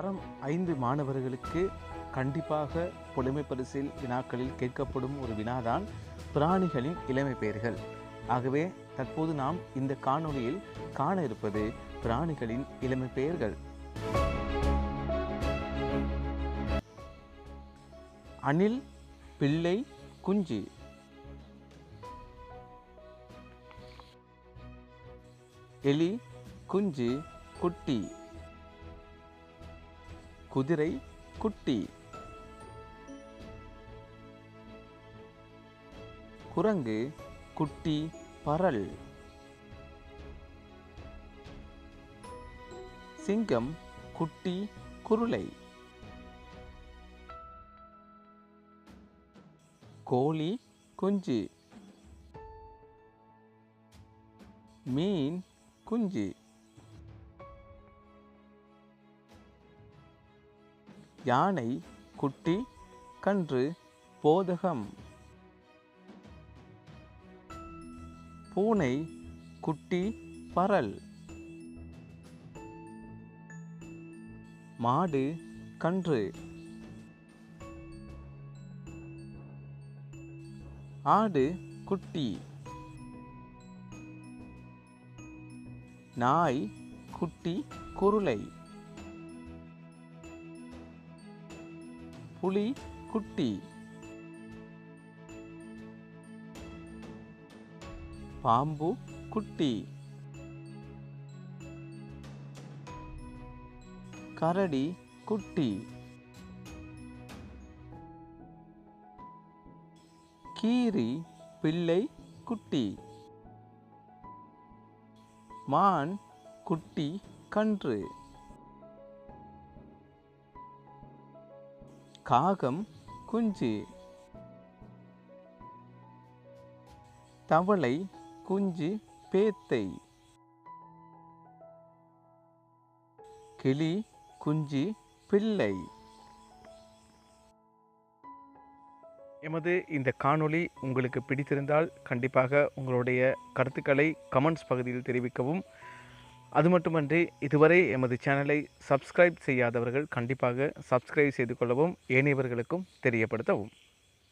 தரம் ஐந்து மாணவர்களுக்கு கண்டிப்பாக புலமை பரிசில் வினாக்களில் கேட்கப்படும் ஒரு வினாதான் பிராணிகளின் இளமை பெயர்கள் ஆகவே தற்போது நாம் இந்த காணொளியில் காண இருப்பது பிராணிகளின் இளமை பெயர்கள் அணில் பிள்ளை குஞ்சு. எலி குஞ்சு குட்டி. குதிரை குட்டி. குரங்கு குட்டி பரல். சிங்கம் குட்டி குருளை. கோழி குஞ்சு. மீன் குஞ்சு. யானை குட்டி கன்று போதகம். பூனை குட்டி பரல். மாடு கன்று. ஆடு குட்டி. நாய் குட்டி குருளை. புலி குட்டி. பாம்பு குட்டி. கரடி குட்டி. கீரி பிள்ளை குட்டி. மான் குட்டி கன்று. காகம் குஞ்சு. தவளை குஞ்சு பேத்தை. கிளி குஞ்சு பிள்ளை. எமது இந்த காணொளி உங்களுக்கு பிடித்திருந்தால் கண்டிப்பாக உங்களுடைய கருத்துக்களை கமெண்ட்ஸ் பகுதியில் தெரிவிக்கவும். அது மட்டுமன்றி இதுவரை எமது சேனலை சப்ஸ்கிரைப் செய்யாதவர்கள் கண்டிப்பாக சப்ஸ்கிரைப் செய்து கொள்ளவும் ஏனையவர்களுக்கும் தெரியப்படுத்தவும்.